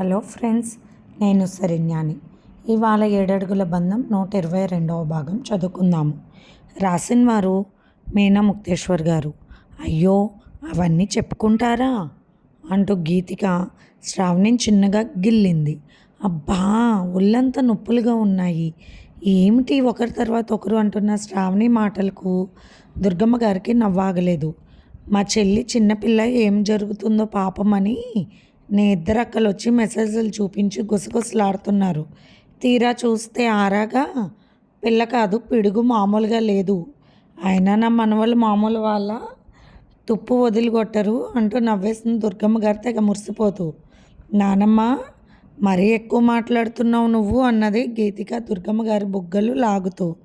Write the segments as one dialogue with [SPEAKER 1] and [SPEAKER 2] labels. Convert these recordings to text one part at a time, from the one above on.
[SPEAKER 1] Hello friends నేను సరిజ్ఞాని ఇవాళ ఏడడుగుల బంధం నూట ఇరవై రెండవ భాగం చదువుకుందాము. రాసిన వారు మీనా ముక్తేశ్వర్ గారు. అయ్యో అవన్నీ చెప్పుకుంటారా? అంటూ గీతిక శ్రావణిని చిన్నగా గిల్లింది. అబ్బా ఒళ్ళంతా నొప్పులుగా ఉన్నాయి. ఏమిటి ఒకరి తర్వాత ఒకరు అంటున్న శ్రావణి మాటలకు దుర్గమ్మ గారికి నవ్వాగలేదు. మా చెల్లి చిన్నపిల్ల ఏం జరుగుతుందో పాపమని నీ ఇద్దరు అక్కలు వచ్చి మెసేజ్లు చూపించి గుసగుసలాడుతున్నారు. తీరా చూస్తే ఆరాగా పిల్ల కాదు పిడుగు మామూలుగా లేదు. అయినా నా మనవళ్ళు మామూలు వాళ్ళ తుప్పు వదిలిగొట్టరు అంటూ నవ్వేసిన దుర్గమ్మ గారు తెగ మురిసిపోతూ. నానమ్మ మరీ ఎక్కువ మాట్లాడుతున్నావు నువ్వు అన్నది గీతిక దుర్గమ్మ గారి బుగ్గలు లాగుతూ.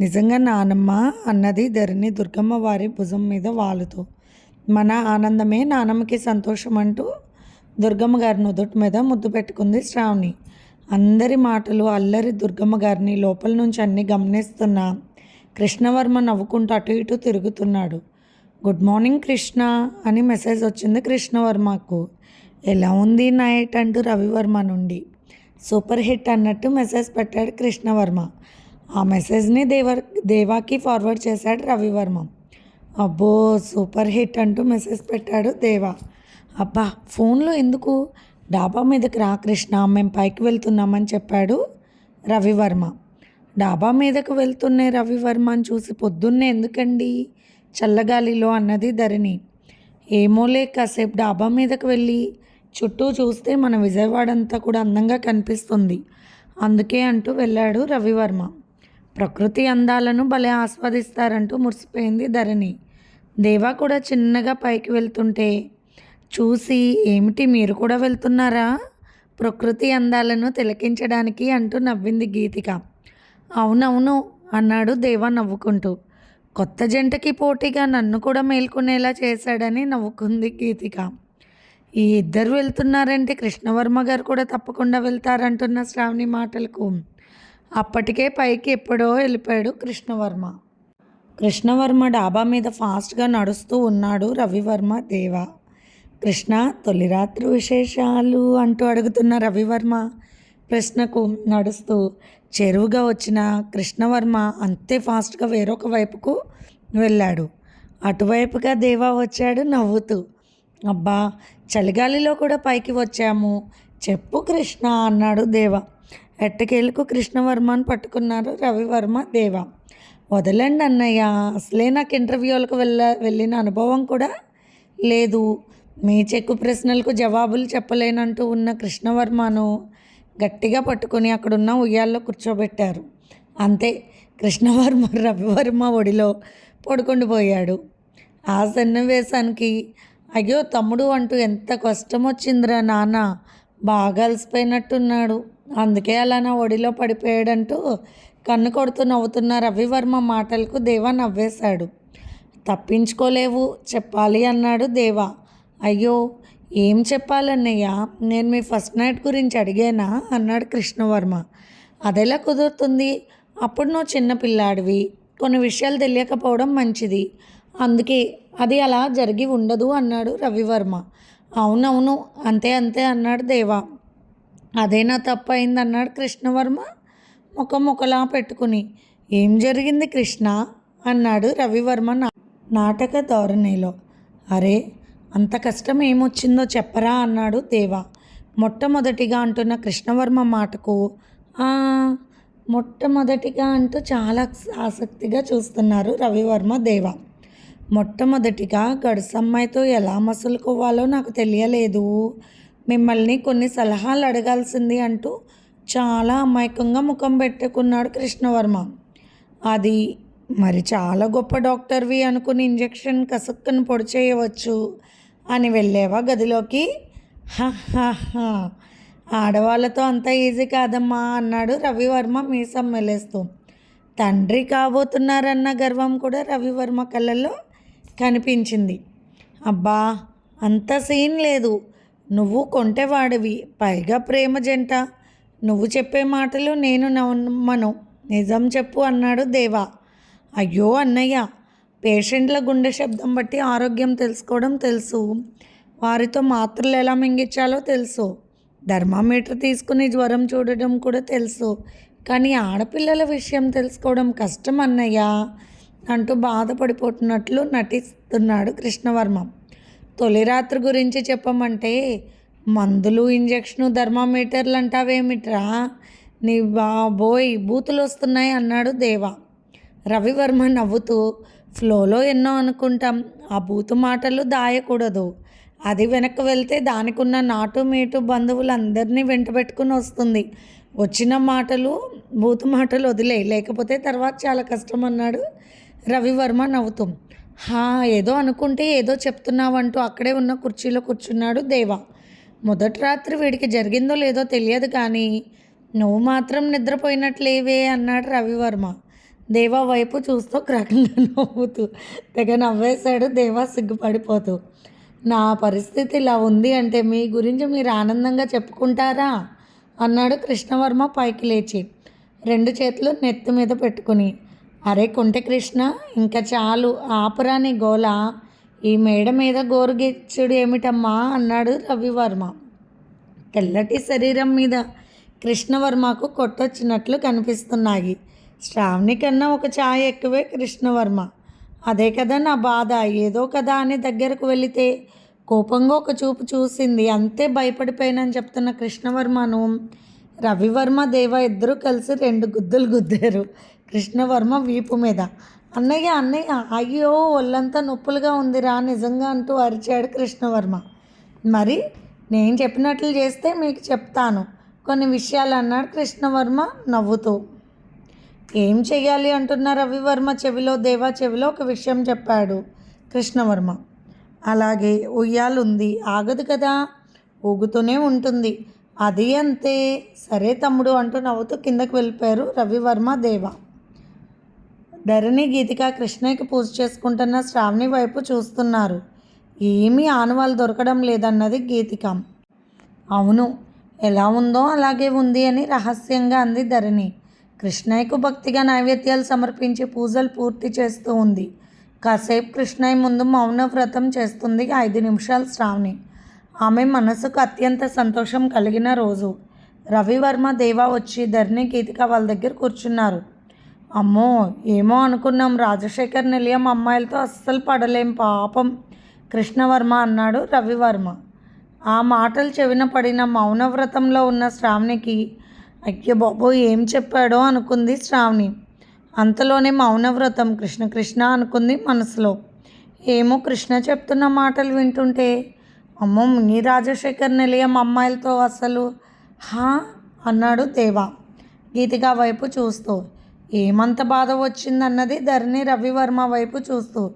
[SPEAKER 1] నిజంగా నానమ్మ అన్నది ధరణి దుర్గమ్మ వారి భుజం మీద వాలుతూ. మన ఆనందమే నానమ్మకి సంతోషం అంటూ దుర్గమ్మ గారి నుదుటి మీద ముద్దు పెట్టుకుంది శ్రావణి. అందరి మాటలు అల్లరి దుర్గమ్మ గారిని లోపల నుంచి అన్ని గమనిస్తున్న కృష్ణవర్మ నవ్వుకుంటూ అటు ఇటు తిరుగుతున్నాడు. గుడ్ మార్నింగ్ కృష్ణ అని మెసేజ్ వచ్చింది కృష్ణవర్మకు. ఎలా ఉంది నైట్? అంటూ రవివర్మ నుండి. సూపర్ హిట్ అన్నట్టు మెసేజ్ పెట్టాడు కృష్ణవర్మ. ఆ మెసేజ్ని దేవర్ దేవాకి ఫార్వర్డ్ చేశాడు రవివర్మ. అబ్బో సూపర్ హిట్ అంటూ మెసేజ్ పెట్టాడు దేవా. అబ్బా ఫోన్లో ఎందుకు? డాబా మీదకి రా కృష్ణ మేము పైకి వెళ్తున్నామని చెప్పాడు రవివర్మ. డాబా మీదకు వెళ్తున్నే రవివర్మ అని చూసి పొద్దున్నే ఎందుకండి? చల్లగాలిలో అన్నది ధరణి. ఏమోలే కాసేపు డాబా మీదకు వెళ్ళి చుట్టూ చూస్తే మన విజయవాడ అంతా కూడా అందంగా కనిపిస్తుంది. అందుకే అంటూ వెళ్ళాడు రవివర్మ. ప్రకృతి అందాలను భలే ఆస్వాదిస్తారంటూ మురిసిపోయింది ధరణి. దేవా కూడా చిన్నగా పైకి వెళ్తుంటే చూసి ఏమిటి మీరు కూడా వెళ్తున్నారా? ప్రకృతి అందాలను తిలకించడానికి అంటూ నవ్వింది గీతిక. అవునవును అన్నాడు దేవా నవ్వుకుంటూ. కొత్త జంటకి పోటీగా నన్ను కూడా మేల్కొనేలా చేశాడని నవ్వుకుంది గీతిక. ఈ ఇద్దరు వెళ్తున్నారంటే కృష్ణవర్మ గారు కూడా తప్పకుండా వెళ్తారంటున్న శ్రావణి మాటలకు. అప్పటికే పైకి ఎప్పుడో వెళ్ళిపోయాడు కృష్ణవర్మ. కృష్ణవర్మ డాబా మీద ఫాస్ట్గా నడుస్తూ ఉన్నాడు రవివర్మ దేవా. కృష్ణ తొలి రాత్రి విశేషాలు అంటూ అడుగుతున్న రవివర్మ ప్రశ్నకు నడుస్తూ చెరువుగా వచ్చిన కృష్ణవర్మ అంతే ఫాస్ట్గా వేరొక వైపుకు వెళ్ళాడు. అటువైపుగా దేవా వచ్చాడు నవ్వుతూ అబ్బా చలిగాలిలో కూడా పైకి వచ్చాము. చెప్పు కృష్ణ అన్నాడు దేవ. ఎట్టకేలకు కృష్ణవర్మను పట్టుకున్నారు రవివర్మ దేవ? వదలండి అన్నయ్య అసలే నాకు ఇంటర్వ్యూలకు వెళ్ళ వెళ్ళిన అనుభవం కూడా లేదు. మీ చెక్కు ప్రశ్నలకు జవాబులు చెప్పలేనంటూ ఉన్న కృష్ణవర్మను గట్టిగా పట్టుకొని అక్కడున్న ఉయ్యాల్లో కూర్చోబెట్టారు. అంతే కృష్ణవర్మ రవివర్మ ఒడిలో పడుకుండిపోయాడు ఆ సన్నివేశానికి అయ్యో తమ్ముడు అంటూ ఎంత కష్టం వచ్చిందిరా నాన్న బాగా అలసిపోయినట్టున్నాడు. అందుకే అలా నా ఒడిలో పడిపోయాడంటూ కన్ను కొడుతూ నవ్వుతున్న రవివర్మ మాటలకు దేవా నవ్వేశాడు. తప్పించుకోలేవు చెప్పాలి అన్నాడు దేవా. అయ్యో ఏం చెప్పాలన్నయ్య? నేను మీ ఫస్ట్ నైట్ గురించి అడిగానా? అన్నాడు కృష్ణవర్మ. అదెలా కుదురుతుంది? అప్పుడు నువ్వు చిన్న పిల్లాడివి. కొన్ని విషయాలు తెలియకపోవడం మంచిది. అందుకే అది అలా జరిగి ఉండదు అన్నాడు రవివర్మ. అవునవును అంతే అంతే అన్నాడు దేవా. అదేనా తప్ప అయింది అన్నాడు కృష్ణవర్మ? ముఖం ముఖలా పెట్టుకుని. ఏం జరిగింది కృష్ణ? అన్నాడు రవివర్మ నా నాటక ధోరణిలో. అరే అంత కష్టం ఏమొచ్చిందో చెప్పరా అన్నాడు దేవా. మొట్టమొదటిగా అంటున్న కృష్ణవర్మ మాటకు మొట్టమొదటిగా అంటూ చాలా ఆసక్తిగా చూస్తున్నారు రవివర్మ దేవ. మొట్టమొదటిగా గడుసమ్మాయితో ఎలా మసులుకోవాలో నాకు తెలియలేదు. మిమ్మల్ని కొన్ని సలహాలు అడగాల్సింది అంటూ చాలా అమాయకంగా ముఖం పెట్టుకున్నాడు కృష్ణవర్మ. అది మరి చాలా గొప్ప డాక్టర్వి అనుకుని ఇంజెక్షన్ కసక్కను పొడి చేయవచ్చు. అని వెళ్ళేవా గదిలోకి? "హ, ఆడవాళ్ళతో అంత ఈజీ కాదమ్మా అన్నాడు రవివర్మ మీసం మెలేస్తూ. తండ్రి కాబోతున్నారన్న గర్వం కూడా రవివర్మ కళ్ళల్లో కనిపించింది. అబ్బా అంత సీన్ లేదు. నువ్వు కొంటెవాడివి పైగా ప్రేమ జంట. నువ్వు చెప్పే మాటలు నేను నమ్మను. నిజం చెప్పు అన్నాడు దేవా. అయ్యో అన్నయ్య పేషెంట్ల గుండె శబ్దం బట్టి ఆరోగ్యం తెలుసుకోవడం తెలుసు. వారితో మాత్రలు ఎలా మింగించాలో తెలుసు. థర్మామీటర్ తీసుకుని జ్వరం చూడడం కూడా తెలుసు. కానీ ఆడపిల్లల విషయం తెలుసుకోవడం కష్టం అన్నయ్య. అంటూ బాధపడిపోతున్నట్లు నటిస్తున్నాడు కృష్ణవర్మ. తొలి రాత్రి గురించి చెప్పమంటే మందులు ఇంజక్షను థర్మామీటర్లు అంటావేమిట్రా నీ బాబోయ్ బూతులు వస్తున్నాయి అన్నాడు దేవా. రవివర్మ నవ్వుతూ ఫ్లోలో ఎన్నో అనుకుంటాం. ఆ బూతు మాటలు దాయకూడదు. అది వెనక్కి వెళ్తే దానికున్న నాటు మీటు బంధువులందరినీ వెంటబెట్టుకుని వస్తుంది. వచ్చిన మాటలు బూతు మాటలు వదిలే లేకపోతే తర్వాత చాలా కష్టం అన్నాడు రవివర్మ నవ్వుతూ. హా ఏదో అనుకుంటే ఏదో చెప్తున్నావంటూ అక్కడే ఉన్న కుర్చీలో కూర్చున్నాడు దేవా. మొదటి రాత్రి వీడికి జరిగిందో లేదో తెలియదు కానీ నువ్వు మాత్రం నిద్రపోయినట్లేవే అన్నాడు రవివర్మ. దేవా వైపు చూస్తూ క్రకంగా నవ్వుతూ తెగ నవ్వేశాడు దేవా సిగ్గుపడిపోతూ. నా పరిస్థితి ఇలా ఉంది అంటే మీ గురించి మీరు ఆనందంగా చెప్పుకుంటారా? అన్నాడు కృష్ణవర్మ పైకి లేచి రెండు చేతులు నెత్తి మీద పెట్టుకుని. అరే కుంటే కృష్ణ ఇంకా చాలు ఆపురాని గోల ఈ మేడ మీద గోరుగిచ్చుడు ఏమిటమ్మా? అన్నాడు రవివర్మ. తెల్లటి శరీరం మీద కృష్ణవర్మకు కొట్టొచ్చినట్లు కనిపిస్తున్నాయి. శ్రావణి కన్నా ఒక ఛాయ్ ఎక్కువే కృష్ణవర్మ. అదే కదా నా బాధ ఏదో కదా అని దగ్గరకు వెళితే కోపంగా ఒక చూపు చూసింది. అంతే భయపడిపోయానని చెప్తున్న కృష్ణవర్మను రవివర్మ దేవ ఇద్దరూ కలిసి రెండు గుద్దులు గుద్దారు కృష్ణవర్మ వీపు మీద. అన్నయ్య అన్నయ్య అయ్యో ఒళ్ళంతా నొప్పులుగా ఉందిరా నిజంగా అంటూ అరిచాడు కృష్ణవర్మ. మరి నేను చెప్పినట్లు చేస్తే మీకు చెప్తాను. కొన్ని విషయాలు అన్నాడు కృష్ణవర్మ నవ్వుతూ. ఏం చెయ్యాలి అంటున్న రవివర్మ చెవిలో దేవా చెవిలో ఒక విషయం చెప్పాడు కృష్ణవర్మ. అలాగే ఉయ్యాలుంది ఆగదు కదా ఊగుతూనే ఉంటుంది. అది అంతే సరే తమ్ముడు అంటూ నవ్వుతూ కిందకు వెళ్ళిపోయారు రవివర్మ దేవ. ధరణి గీతిక కృష్ణయ్యకి పూజ చేసుకుంటున్న శ్రావణి వైపు చూస్తున్నారు. ఏమీ ఆనవాళ్ళు దొరకడం లేదన్నది గీతిక. అవును ఎలా ఉందో అలాగే ఉంది అని రహస్యంగా అంది ధరణి. కృష్ణయ్యకు భక్తిగా నైవేద్యాలు సమర్పించి పూజలు పూర్తి చేస్తూ ఉంది. కాసేపు కృష్ణయ్య ముందు మౌన వ్రతం చేస్తుంది ఐదు నిమిషాలు శ్రావణి. ఆమె మనసుకు అత్యంత సంతోషం కలిగిన రోజు. రవివర్మ దేవా వచ్చి ధరణి గీతిక వాళ్ళ దగ్గర కూర్చున్నారు. అమ్మో ఏమో అనుకున్నాం. రాజశేఖర్ నిలయం అమ్మాయిలతో అస్సలు పడలేం పాపం. కృష్ణవర్మ అన్నాడు రవివర్మ. ఆ మాటలు చెవిన పడిన మౌనవ్రతంలో ఉన్న శ్రావణికి అయ్యో బాబో ఏం చెప్పాడో అనుకుంది శ్రావణి. అంతలోనే మౌనవ్రతం కృష్ణ కృష్ణ అనుకుంది మనసులో. ఏమో కృష్ణ చెప్తున్న మాటలు వింటుంటే అమ్మో మీ రాజశేఖర్ నిలయం అమ్మాయిలతో అసలు హా అన్నాడు దేవా. గీతిక వైపు చూస్తూ ఏమంత బాధ వచ్చిందన్నది ధరణి రవివర్మ వైపు చూస్తూ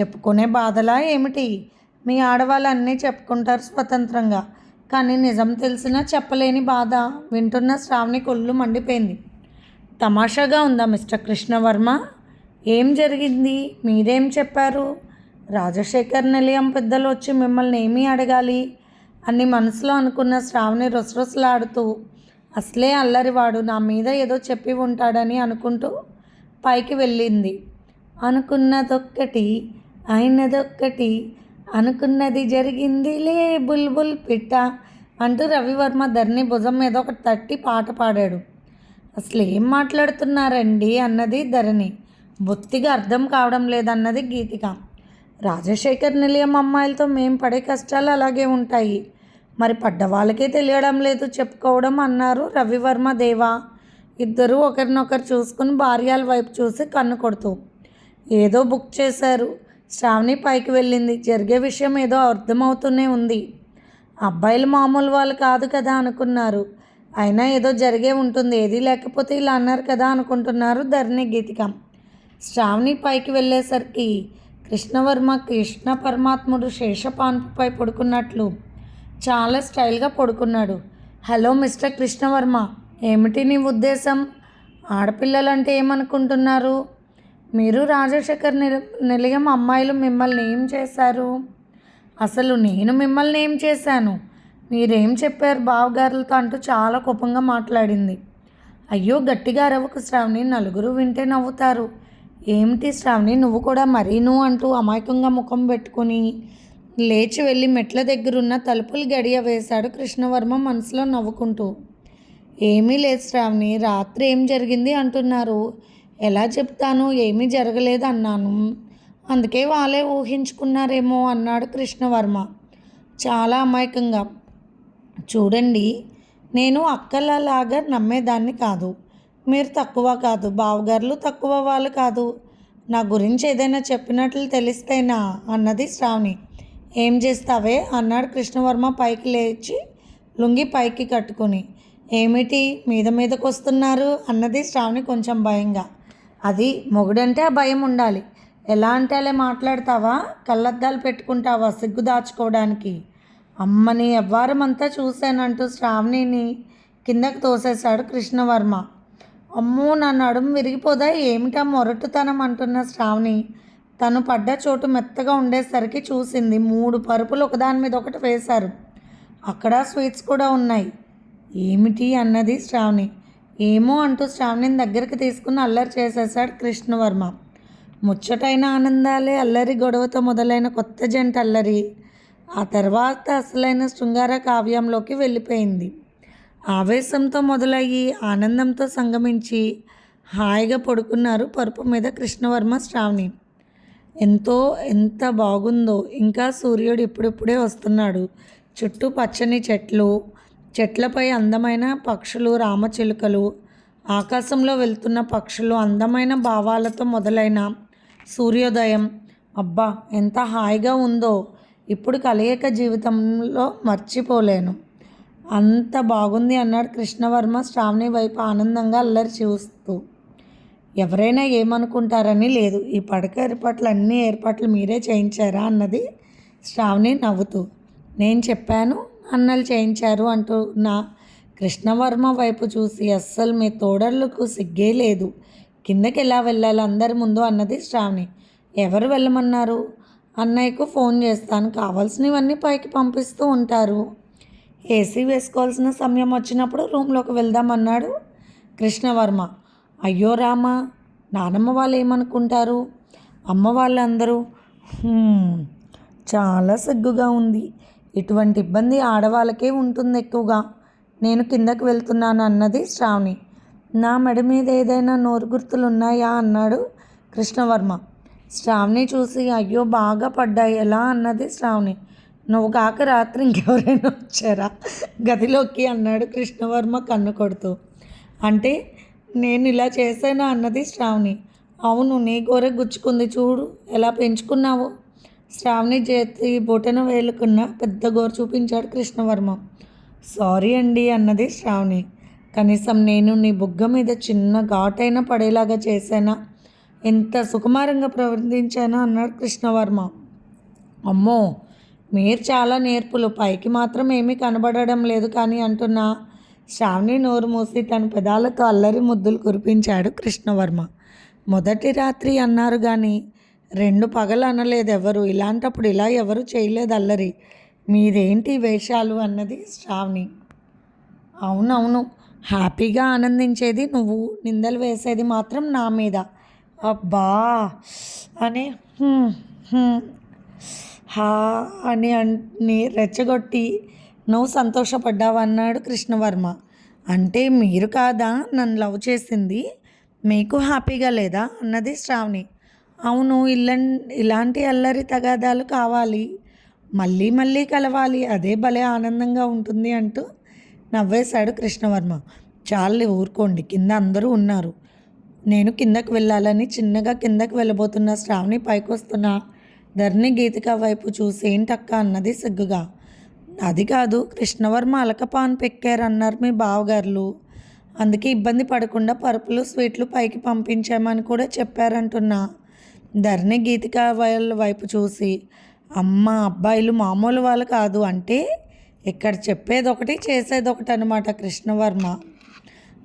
[SPEAKER 1] చెప్పుకునే బాధలా ఏమిటి? మీ ఆడవాళ్ళు అన్నీ చెప్పుకుంటారు స్వతంత్రంగా. కానీ నిజం తెలిసినా చెప్పలేని బాధ. వింటున్న శ్రావణి కొళ్ళు మండిపోయింది. తమాషాగా ఉందా మిస్టర్ కృష్ణవర్మ? ఏం జరిగింది? మీరేం చెప్పారు? రాజశేఖర్ నిలయం పెద్దలు వచ్చి మిమ్మల్ని ఏమీ అడగాలి? అని మనసులో అనుకున్న శ్రావణి రొసరొసలాడుతూ అసలే అల్లరివాడు నా మీద ఏదో చెప్పి ఉంటాడని అనుకుంటూ పైకి వెళ్ళింది. అనుకున్నదొక్కటి అయినదొక్కటి అనుకున్నది జరిగిందిలే బుల్బుల్ పిట్ట అంటూ రవివర్మ ధరణి భుజం మీద ఒక తట్టి పాట పాడాడు. అసలు ఏం మాట్లాడుతున్నారండి అన్నది ధరణి. బొత్తిగా అర్థం కావడం లేదన్నది గీతిక. రాజశేఖర్ నిలయం అమ్మాయిలతో మేము పడే కష్టాలు అలాగే ఉంటాయి. మరి పడ్డవాళ్ళకే తెలియడం లేదు చెప్పుకోవడం అన్నారు రవివర్మ దేవా. ఇద్దరు ఒకరినొకరు చూసుకుని భార్యాల వైపు చూసి కన్ను కొడుతూ. ఏదో బుక్ చేశారు. శ్రావణి పైకి వెళ్ళింది. జరిగే విషయం ఏదో అర్థమవుతూనే ఉంది. అబ్బాయిలు మామూలు వాళ్ళు కాదు కదా అనుకున్నారు. అయినా ఏదో జరిగే ఉంటుంది. ఏది లేకపోతే ఇలా అన్నారు కదా అనుకుంటున్నారు ధరణి గీతిక. శ్రావణి పైకి వెళ్ళేసరికి కృష్ణవర్మ కృష్ణ పరమాత్ముడు శేషపాన్పుపై పడుకున్నట్లు చాలా స్టైల్గా పడుకున్నాడు. హలో మిస్టర్ కృష్ణవర్మ ఏమిటి నీ ఉద్దేశం? ఆడపిల్లలంటే ఏమనుకుంటున్నారు? మీరు రాజశేఖర్ నిల నిలయం అమ్మాయిలు మిమ్మల్ని ఏం చేశారు? అసలు నేను మిమ్మల్ని ఏం చేశాను? మీరేం చెప్పారు? బావగారులతో అంటూ చాలా కోపంగా మాట్లాడింది. అయ్యో గట్టిగా అరవకు శ్రావణి నలుగురు వింటే నవ్వుతారు. ఏమిటి శ్రావణి నువ్వు కూడా మరీ నువ్వు అంటూ అమాయకంగా ముఖం పెట్టుకొని లేచి వెళ్ళి మెట్ల దగ్గరున్న తలుపులు గడియ వేశాడు కృష్ణవర్మ మనసులో నవ్వుకుంటూ. ఏమీ లేదు శ్రావణి రాత్రి ఏం జరిగింది అంటున్నారు? ఎలా చెప్తాను ఏమీ జరగలేదు అన్నాను అందుకే వాళ్ళే ఊహించుకున్నారేమో అన్నాడు కృష్ణవర్మ. చాలా అమాయకంగా. చూడండి నేను అక్కలలాగా నమ్మేదాన్ని కాదు. మీరు తక్కువ కాదు. బావగారులు తక్కువ వాళ్ళు కాదు. నా గురించి ఏదైనా చెప్పినట్లు తెలిస్తేనా? అన్నది శ్రావణి. ఏం చేస్తావే? అన్నాడు కృష్ణవర్మ పైకి లేచి లుంగి పైకి కట్టుకుని. ఏమిటి? మీద మీదకు వస్తున్నారు అన్నది శ్రావణి కొంచెం భయంగా. అది మొగుడంటే ఆ భయం ఉండాలి. ఎలా అంటే అలా మాట్లాడతావా? కళ్ళద్దాలు పెట్టుకుంటావా సిగ్గు దాచుకోవడానికి? అమ్మని ఎవ్వారం అంతా చూశానంటూ శ్రావణిని కిందకు తోసేశాడు కృష్ణవర్మ. అమ్మో నా నడుము విరిగిపోదా ఏమిటా మొరటుతనం అంటున్న శ్రావణి. తను పడ్డ చోటు మెత్తగా ఉండేసరికి చూసింది మూడు పరుపులు ఒకదాని మీద ఒకటి వేశారు. అక్కడ స్వీట్స్ కూడా ఉన్నాయి. ఏమిటి అన్నది శ్రావణి. ఏమో అంటూ శ్రావణిని దగ్గరికి తీసుకుని అల్లరి చేసేశాడు కృష్ణవర్మ. ముచ్చటైన ఆనందాలే అల్లరి గొడవతో మొదలైన కొత్త జంట అల్లరి. ఆ తర్వాత అసలైన శృంగార కావ్యంలోకి వెళ్ళిపోయింది. ఆవేశంతో మొదలయ్యి ఆనందంతో సంగమించి హాయిగా పడుకున్నారు పరుపు మీద కృష్ణవర్మ శ్రావణి. ఎంతో ఎంత బాగుందో ఇంకా సూర్యుడు ఇప్పుడిప్పుడే వస్తున్నాడు. చుట్టూ పచ్చని చెట్లు చెట్లపై అందమైన పక్షులు రామచిలుకలు ఆకాశంలో వెళ్తున్న పక్షులు అందమైన భావాలతో మొదలైన సూర్యోదయం. అబ్బా ఎంత హాయిగా ఉందో. ఇప్పుడు కలయిక జీవితంలో మర్చిపోలేను. అంత బాగుంది అన్నాడు కృష్ణవర్మ శ్రావణి వైపు ఆనందంగా అల్లరి చూస్తూ. ఎవరైనా ఏమనుకుంటారని లేదు. ఈ పడక ఏర్పాట్లు అన్ని ఏర్పాట్లు మీరే చేయించారా అన్నది శ్రావణి నవ్వుతూ. నేను చెప్పాను అన్నలు చేయించారు అంటూ నా కృష్ణవర్మ వైపు చూసి అస్సలు మీ తోడర్లకు సిగ్గే లేదు. కిందకి ఎలా వెళ్ళాలి? అందరి ముందు అన్నది శ్రావణి. ఎవరు వెళ్ళమన్నారు? అన్నయ్యకు ఫోన్ చేస్తాను. కావాల్సినవన్నీ పైకి పంపిస్తూ ఉంటారు. ఏసీ వేసుకోవాల్సిన సమయం వచ్చినప్పుడు రూమ్లోకి వెళ్దామన్నాడు కృష్ణవర్మ. అయ్యో రామ నానమ్మ వాళ్ళు ఏమనుకుంటారు? అమ్మ వాళ్ళందరూ చాలా సిగ్గుగా ఉంది. ఇటువంటి ఇబ్బంది ఆడవాళ్ళకే ఉంటుంది ఎక్కువగా. నేను కిందకు వెళ్తున్నాను అన్నది శ్రావణి. నా మెడ మీద ఏదైనా నోరు గుర్తులు ఉన్నాయా అన్నాడు కృష్ణవర్మ. శ్రావణి చూసి అయ్యో బాగా పడ్డాయి. ఎలా? అన్నది శ్రావణి. నువ్వు కాక రాత్రి ఇంకెవరైనా వచ్చారా? గదిలోకి అన్నాడు కృష్ణవర్మ కన్ను కొడుతూ. అంటే నేను ఇలా చేశానా? అన్నది శ్రావణి. అవును నీ గోరె గుచ్చుకుంది చూడు. ఎలా పెంచుకున్నావు? శ్రావణి చేతి బొటన వేలుకున్న పెద్ద గోరు చూపించాడు కృష్ణవర్మ. సారీ అండి అన్నది శ్రావణి. కనీసం నేను నీ బుగ్గ మీద చిన్న ఘాటైనా పడేలాగా చేశానా? ఎంత సుకుమారంగా ప్రవర్తించానా? అన్నాడు కృష్ణవర్మ. అమ్మో మీరు చాలా నేర్పులు. పైకి మాత్రం ఏమీ కనబడడం లేదు కానీ అంటున్నా. శ్రావణి నోరు మూసి తన పెదాలతో అల్లరి ముద్దులు కురిపించాడు కృష్ణవర్మ. మొదటి రాత్రి అన్నారు కానీ రెండు పగలు అనలేదు ఎవరు. ఇలాంటప్పుడు ఇలా ఎవరు చేయలేదు అల్లరి. మీదేంటి వేషాలు అన్నది శ్రావణి. అవునవును హ్యాపీగా ఆనందించేది నువ్వు. నిందలు వేసేది మాత్రం నా మీద. అబ్బా! అని హా అని అని రెచ్చగొట్టి నువ్వు సంతోషపడ్డావు అన్నాడు కృష్ణవర్మ. అంటే మీరు కాదా? నన్ను లవ్ చేసింది? మీకు హ్యాపీగా లేదా? అన్నది శ్రావణి. అవును ఇల్ల ఇలాంటి అల్లరి తగాదాలు కావాలి. మళ్ళీ మళ్ళీ కలవాలి. అదే భలే ఆనందంగా ఉంటుంది అంటూ నవ్వేశాడు కృష్ణవర్మ. చాలే ఊరుకోండి కింద అందరూ ఉన్నారు. నేను కిందకు వెళ్ళాలని చిన్నగా కిందకు వెళ్ళబోతున్న శ్రావణి పైకి వస్తున్న ధరణి గీతిక వైపు చూసి ఏంటక్క? అన్నది సిగ్గుగా. అది కాదు కృష్ణవర్మ అలకపాన్ పెక్కారన్నారు మీ బావగారులు. అందుకే ఇబ్బంది పడకుండా పరుపులు స్వీట్లు పైకి పంపించామని కూడా చెప్పారంటున్నా. ధరణి గీతిక వాళ్ళ వైపు చూసి అమ్మ అబ్బాయిలు మామూలు వాళ్ళు కాదు అంటే ఇక్కడ చెప్పేది ఒకటి చేసేది ఒకటి అనమాట కృష్ణవర్మ.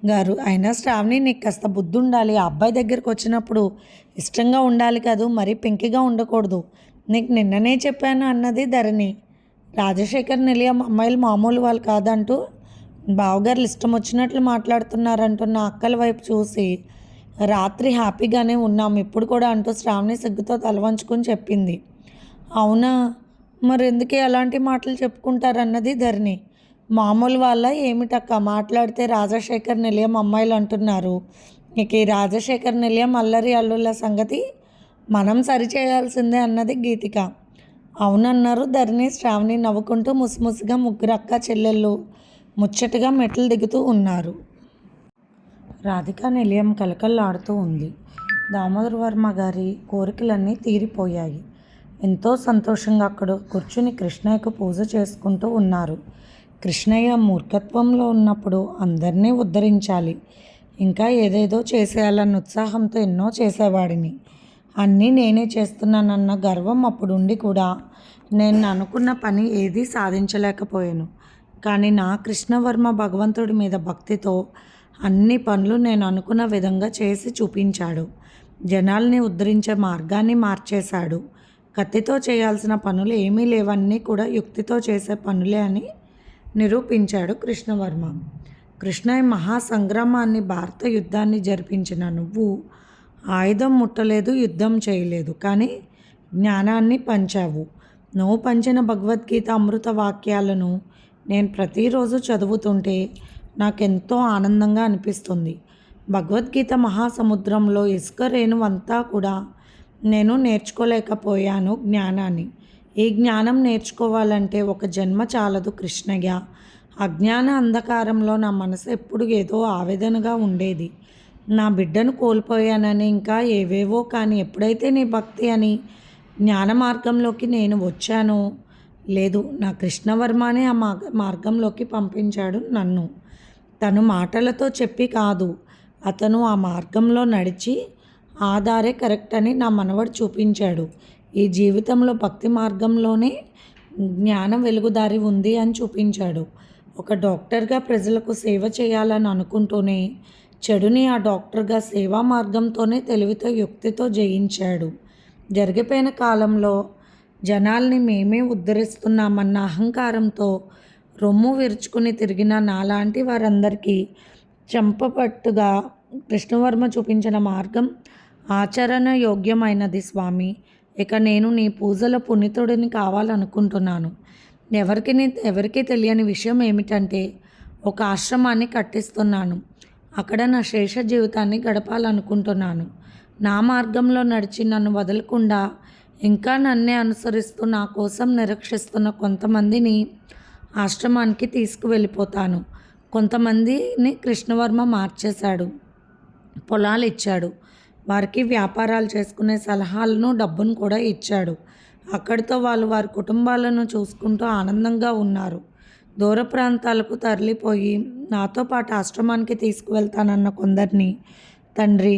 [SPEAKER 1] గారు అయినా శ్రావణి నీకు కాస్త బుద్ధి ఉండాలి ఆ అబ్బాయి దగ్గరికి వచ్చినప్పుడు ఇష్టంగా ఉండాలి కాదు మరీ పింకిగా ఉండకూడదు. నీకు నిన్ననే చెప్పాను అన్నది ధరణి. రాజశేఖర్ నిలయం అమ్మాయిలు మామూలు వాళ్ళు కాదంటూ బావగారు ఇష్టం వచ్చినట్లు మాట్లాడుతున్నారంటున్న అక్కల వైపు చూసి రాత్రి హ్యాపీగానే ఉన్నాం. ఇప్పుడు కూడా అంటూ శ్రావణి సిగ్గుతో తలవంచుకొని చెప్పింది. అవునా? మరెందుకే అలాంటి మాటలు చెప్పుకుంటారన్నది ధరణి. మామూలు వాళ్ళ ఏమిటక్క? మాట్లాడితే రాజశేఖర్ నిలయం అమ్మాయిలు అంటున్నారు. ఇక ఈ రాజశేఖర్ నిలయం అల్లరి అల్లుల సంగతి మనం సరిచేయాల్సిందే అన్నది గీతిక. అవునన్నారు ధరణి శ్రావణి నవ్వుకుంటూ ముసిముసిగా ముగ్గురు అక్క చెల్లెళ్ళు ముచ్చటగా మెట్లు దిగుతూ ఉన్నారు. రాధిక నిలయం కలకల్లాడుతూ ఉంది. దామోదర్ వర్మ గారి కోరికలన్నీ తీరిపోయాయి. ఎంతో సంతోషంగా అక్కడ కూర్చుని కృష్ణయ్యకు పూజ చేసుకుంటూ ఉన్నారు. కృష్ణయ్య మూర్ఖత్వంలో ఉన్నప్పుడు అందరినీ ఉద్ధరించాలి. ఇంకా ఏదేదో చేసేయాలన్న ఉత్సాహంతో ఎన్నో చేసేవాడిని. అన్నీ నేనే చేస్తున్నానన్న గర్వం అప్పుడుండి కూడా నేను అనుకున్న పని ఏదీ సాధించలేకపోయాను. కానీ నా కృష్ణవర్మ భగవంతుడి మీద భక్తితో అన్ని పనులు నేను అనుకున్న విధంగా చేసి చూపించాడు. జనాల్ని ఉద్ధరించే మార్గాన్ని మార్చేశాడు. కత్తితో చేయాల్సిన పనులు ఏమీ లేవన్నీ కూడా యుక్తితో చేసే పనులే అని నిరూపించాడు కృష్ణవర్మ. కృష్ణయ్య మహాసంగ్రామాన్ని భారత యుద్ధాన్ని జరిపించిన నువ్వు. ఆయుధం ముట్టలేదు యుద్ధం చేయలేదు కానీ జ్ఞానాన్ని పంచావు. నువ్వు పంచిన భగవద్గీత అమృత వాక్యాలను నేను ప్రతిరోజు చదువుతుంటే నాకెంతో ఆనందంగా అనిపిస్తుంది. భగవద్గీత మహాసముద్రంలో ఇసుక రేణువంతా కూడా నేను నేర్చుకోలేకపోయాను జ్ఞానాన్ని. ఈ జ్ఞానం నేర్చుకోవాలంటే ఒక జన్మ చాలదు కృష్ణయ్య. అజ్ఞాన అంధకారంలో నా మనసు ఎప్పుడు ఏదో ఆవేదనగా ఉండేది. నా బిడ్డను కోల్పోయానని ఇంకా ఏవేవో కానీ ఎప్పుడైతే నీ భక్తి అని జ్ఞాన మార్గంలోకి నేను వచ్చానో లేదు నా కృష్ణవర్మనే ఆ మార్గంలోకి పంపించాడు నన్ను. తను మాటలతో చెప్పి కాదు. అతను ఆ మార్గంలో నడిచి ఆ దారే కరెక్ట్ అని నా మనవడు చూపించాడు. ఈ జీవితంలో భక్తి మార్గంలోనే జ్ఞానం వెలుగుదారి ఉంది అని చూపించాడు. ఒక డాక్టర్గా ప్రజలకు సేవ చేయాలని అనుకుంటూనే చెడుని ఆ డాక్టర్గా సేవా మార్గంతోనే తెలివితో యుక్తితో జయించాడు. జరిగిపోయిన కాలంలో జనాల్ని మేమే ఉద్ధరిస్తున్నామన్న అహంకారంతో రొమ్ము విరుచుకుని తిరిగిన నాలాంటి వారందరికీ చంపపట్టుగా కృష్ణవర్మ చూపించిన మార్గం ఆచరణ యోగ్యమైనది స్వామి. ఇక నేను నీ పూజల పునీతుడిని కావాలనుకుంటున్నాను. ఎవరికి ఎవరికీ తెలియని విషయం ఏమిటంటే ఒక ఆశ్రమాన్ని కట్టిస్తున్నాను. అక్కడ నా శేష జీవితాన్ని గడపాలనుకుంటున్నాను. నా మార్గంలో నడిచి నన్ను వదలకుండా ఇంకా నన్నే అనుసరిస్తూ నా కోసం నిరీక్షిస్తున్న కొంతమందిని ఆశ్రమానికి తీసుకువెళ్ళిపోతాను. కొంతమందిని కృష్ణవర్మ మార్చేశాడు. పొలాలు ఇచ్చాడు వారికి వ్యాపారాలు చేసుకునే సలహాలను డబ్బును కూడా ఇచ్చాడు. అక్కడితో వాళ్ళు వారి కుటుంబాలను చూసుకుంటూ ఆనందంగా ఉన్నారు. దూర ప్రాంతాలకు తరలిపోయి నాతో పాటు ఆశ్రమానికి తీసుకువెళ్తానన్న కొందరిని తండ్రి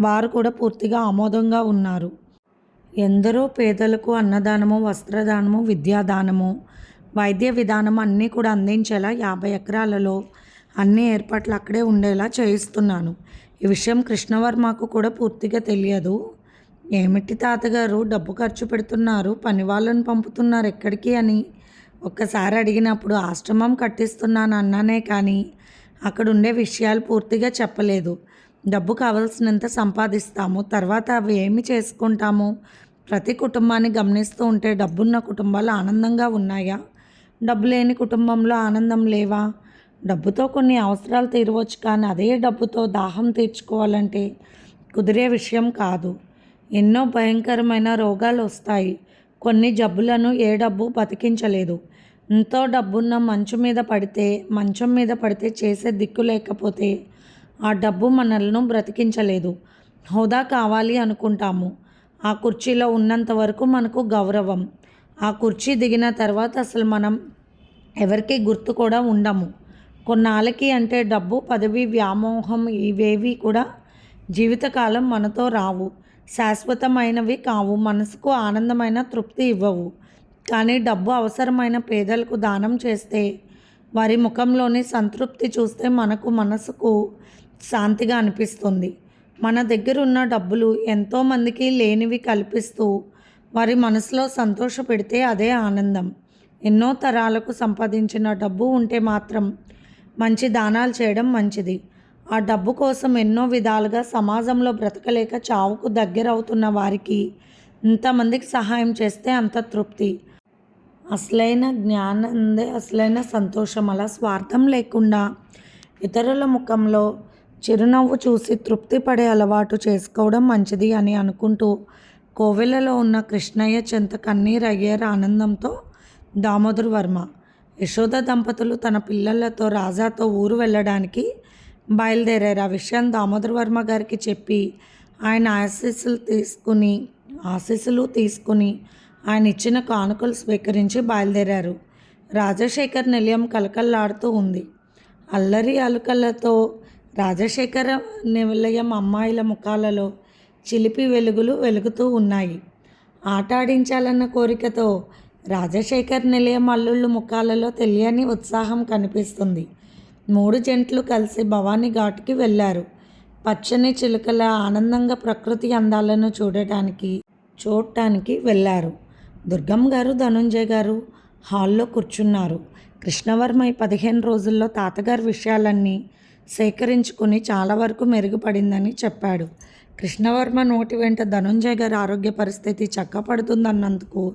[SPEAKER 1] వారు కూడా పూర్తిగా ఆమోదంగా ఉన్నారు. ఎందరో పేదలకు అన్నదానము వస్త్రదానము విద్యాదానము వైద్య విధానం అన్నీ కూడా అందించేలా యాభై ఎకరాలలో అన్ని ఏర్పాట్లు అక్కడే ఉండేలా చేయిస్తున్నాను. ఈ విషయం కృష్ణవర్మకు కూడా పూర్తిగా తెలియదు. ఏమిటి తాతగారు? డబ్బు ఖర్చు పెడుతున్నారు. పని వాళ్ళని పంపుతున్నారు ఎక్కడికి అని. ఒక్కసారి అడిగినప్పుడు ఆశ్రమం కట్టిస్తున్నాను అన్నానే కానీ అక్కడ ఉండే విషయాలు పూర్తిగా చెప్పలేదు. డబ్బు కావలసినంత సంపాదిస్తాము. తర్వాత అవి ఏమి చేసుకుంటాము? ప్రతి కుటుంబాన్ని గమనిస్తూ ఉంటే డబ్బున్న కుటుంబాలు ఆనందంగా ఉన్నాయా? డబ్బు లేని కుటుంబంలో ఆనందం లేవా? డబ్బుతో కొన్ని అవసరాలు తీరవచ్చు కానీ అదే డబ్బుతో దాహం తీర్చుకోవాలంటే కుదిరే విషయం కాదు. ఎన్నో భయంకరమైన రోగాలు వస్తాయి. కొన్ని జబ్బులను ఏ డబ్బు బతికించలేదు. ఎంతో డబ్బున్న మంచు మీద పడితే మంచం మీద పడితే చేసే దిక్కు లేకపోతే ఆ డబ్బు మనల్ని బ్రతికించలేదు. హోదా కావాలి అనుకుంటాము. ఆ కుర్చీలో ఉన్నంత వరకు మనకు గౌరవం. ఆ కుర్చీ దిగిన తర్వాత అసలు మనం ఎవరికి గుర్తు కూడా ఉండము. కొన్నాళ్ళకి అంటే డబ్బు పదవి వ్యామోహం ఇవేవి కూడా జీవితకాలం మనతో రావు. శాశ్వతమైనవి కావు. మనసుకు ఆనందమైన తృప్తి ఇవ్వవు. కానీ డబ్బు అవసరమైన పేదలకు దానం చేస్తే వారి ముఖంలోని సంతృప్తి చూస్తే మనకు మనసుకు శాంతిగా అనిపిస్తుంది. మన దగ్గర ఉన్న డబ్బులు ఎంతోమందికి లేనివి కల్పిస్తూ వారి మనసులో సంతోష పెడితే అదే ఆనందం. ఎన్నో తరాలకు సంపాదించిన డబ్బు ఉంటే మాత్రం మంచి దానాలు చేయడం మంచిది. ఆ డబ్బు కోసం ఎన్నో విధాలుగా సమాజంలో బ్రతకలేక చావుకు దగ్గరవుతున్న వారికి ఇంతమందికి సహాయం చేస్తే అంత తృప్తి. అసలైన జ్ఞానందే అసలైన సంతోషం. అలా స్వార్థం లేకుండా ఇతరుల ముఖంలో చిరునవ్వు చూసి తృప్తి పడే అలవాటు చేసుకోవడం మంచిది అని అనుకుంటూ కోవెలలో ఉన్న కృష్ణయ్య చెంత కన్నీరు అయ్యారు ఆనందంతో దామోదర్ వర్మ యశోద దంపతులు తన పిల్లలతో రాజాతో ఊరు వెళ్ళడానికి బయలుదేరారు. ఆ విషయం దామోదర్ వర్మ గారికి చెప్పి ఆయన ఆశీస్సులు తీసుకుని ఆశీస్సులు తీసుకుని ఆయన ఇచ్చిన కానుకలు స్వీకరించి బయలుదేరారు. రాజశేఖర్ నిలయం కలకల్లాడుతూ ఉంది. అల్లరి అలుకలతో రాజశేఖర నిలయం అమ్మాయిల ముఖాలలో చిలిపి వెలుగులు వెలుగుతూ ఉన్నాయి. ఆటాడించాలన్న కోరికతో రాజశేఖర్ నిలయం అల్లుళ్ళు ముఖాలలో తెలియని ఉత్సాహం కనిపిస్తుంది. మూడు జంట్లు కలిసి భవానీ ఘాట్కి వెళ్ళారు. పచ్చని చిలుకల ఆనందంగా ప్రకృతి అందాలను చూడటానికి చూడటానికి వెళ్ళారు. దుర్గం గారు ధనుంజయ్ గారు హాల్లో కూర్చున్నారు. కృష్ణవర్మ ఈ పదిహేను రోజుల్లో తాతగారి విషయాలన్నీ సేకరించుకుని చాలా వరకు మెరుగుపడిందని చెప్పాడు. కృష్ణవర్మ నోటి వెంట ధనుంజయ గారి ఆరోగ్య పరిస్థితి చక్కపడుతుందన్నందుకు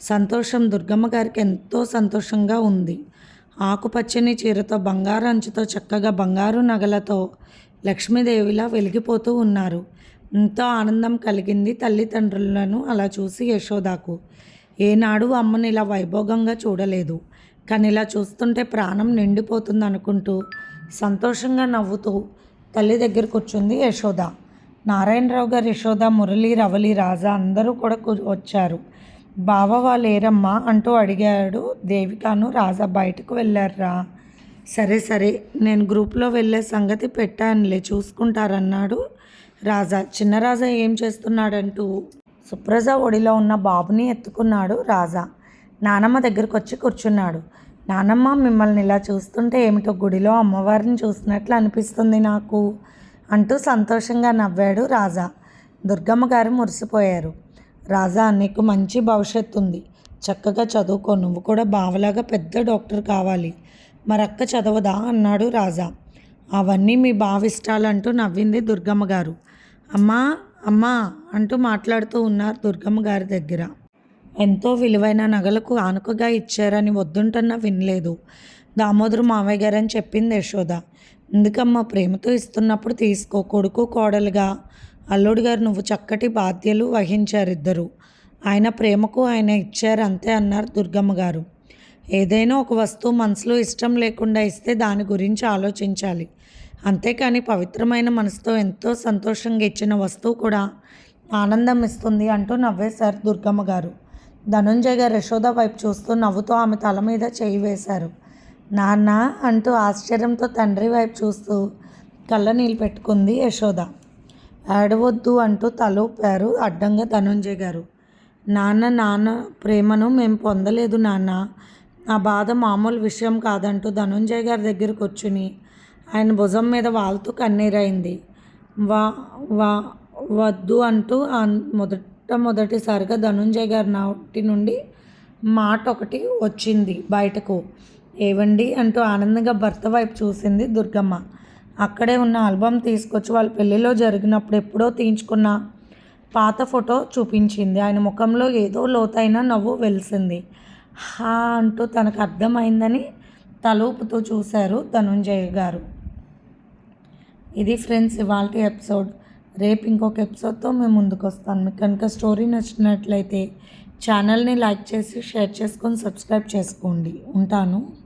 [SPEAKER 1] సంతోషం దుర్గమ్మ గారికి ఎంతో సంతోషంగా ఉంది. ఆకుపచ్చని చీరతో బంగారు అంచుతో చక్కగా బంగారు నగలతో లక్ష్మీదేవిలా వెలిగిపోతూ ఉన్నారు. ఎంతో ఆనందం కలిగింది తల్లిదండ్రులను అలా చూసి యశోదాకు. ఏనాడు అమ్మని ఇలా వైభోగంగా చూడలేదు. కానీ ఇలా చూస్తుంటే ప్రాణం నిండిపోతుంది అనుకుంటూ సంతోషంగా నవ్వుతూ తల్లి దగ్గర కూర్చుంది యశోద. నారాయణరావు గారు యశోద మురళి రవలి రాజా అందరూ కూడా వచ్చారు. బావ వాళ్ళు ఏరమ్మా అంటూ అడిగాడు. దేవికాను రాజా బయటకు వెళ్ళారా సరే సరే నేను గ్రూప్లో వెళ్ళే సంగతి పెట్టానులే చూసుకుంటారన్నాడు రాజా. చిన్న రాజా ఏం చేస్తున్నాడంటూ సుప్రజ ఒడిలో ఉన్న బాబుని ఎత్తుకున్నాడు రాజా. నానమ్మ దగ్గరకు వచ్చి కూర్చున్నాడు. నానమ్మ మిమ్మల్ని ఇలా చూస్తుంటే ఏమిటో గుడిలో అమ్మవారిని చూసినట్లు అనిపిస్తుంది నాకు. అంటూ సంతోషంగా నవ్వాడు రాజా. దుర్గమ్మ గారు మురిసిపోయారు. రాజా నీకు మంచి భవిష్యత్తు ఉంది. చక్కగా చదువుకో. నువ్వు కూడా బావలాగా పెద్ద డాక్టర్ కావాలి. మరక్క చదవదా? అన్నాడు రాజా. అవన్నీ మీ భావిష్టాలంటూ నవ్వింది దుర్గమ్మ గారు. అమ్మా అమ్మా అంటూ మాట్లాడుతూ ఉన్నారు దుర్గమ్మ గారి దగ్గర. ఎంతో విలువైన నగలకు ఆనుకగా ఇచ్చారని వద్దుంటన్నా వినలేదు. దామోదరు మావయ్య గారని చెప్పింది యశోద. ఎందుకమ్మా? ప్రేమతో ఇస్తున్నప్పుడు తీసుకో. కొడుకు కోడలుగా. అల్లుడు గారు నువ్వు చక్కటి బాధ్యలు వహించారు ఇద్దరు. ఆయన ప్రేమకు ఆయన ఇచ్చారు అంతే అన్నారు దుర్గమ్మ గారు. ఏదైనా ఒక వస్తువు మనసులో ఇష్టం లేకుండా ఇస్తే దాని గురించి ఆలోచించాలి. అంతేకాని పవిత్రమైన మనసుతో ఎంతో సంతోషంగా ఇచ్చిన వస్తువు కూడా ఆనందం ఇస్తుంది అంటూ నవ్వేశారు దుర్గమ్మ గారు. ధనుంజయ్ గారు యశోద వైపు చూస్తూ నవ్వుతూ ఆమె తల మీద చేయి వేశారు. నాన్న అంటూ ఆశ్చర్యంతో తండ్రి వైపు చూస్తూ కళ్ళ నీళ్ళు పెట్టుకుంది యశోద. ఏడవద్దు అంటూ తల ఊపారు అడ్డంగా ధనుంజయ్ గారు. నాన్న నాన్న ప్రేమను మేము పొందలేదు నాన్న. నా బాధ మామూలు విషయం కాదంటూ ధనుంజయ్ గారి దగ్గరకు వచ్చుని ఆయన భుజం మీద వాళ్తూ కన్నీరైంది. వా వా వద్దు అంటూ మొదట మొదటిసారిగా ధనుంజయ్ గారి నాటి నుండి మాట ఒకటి వచ్చింది బయటకు. ఏవండి అంటూ ఆనందంగా భర్త వైపు చూసింది దుర్గమ్మ. అక్కడే ఉన్న ఆల్బమ్ తీసుకొచ్చి వాళ్ళ పెళ్ళిలో జరిగినప్పుడు ఎప్పుడో తీయించుకున్న పాత ఫోటో చూపించింది. ఆయన ముఖంలో ఏదో లోతైన నవ్వు వెలిసింది. హా అంటూ తనకు అర్థమైందని తలూపుతూ చూశారు ధనుంజయ్ గారు. ఇది ఫ్రెండ్స్ ఇవాళ ఎపిసోడ్. రేపు ఇంకొక ఎపిసోడ్తో మేము ముందుకు వస్తాను మీకు కనుక స్టోరీ నచ్చినట్లయితే ఛానల్ని లైక్ చేసి షేర్ చేసుకొని సబ్స్క్రైబ్ చేసుకోండి. ఉంటాను.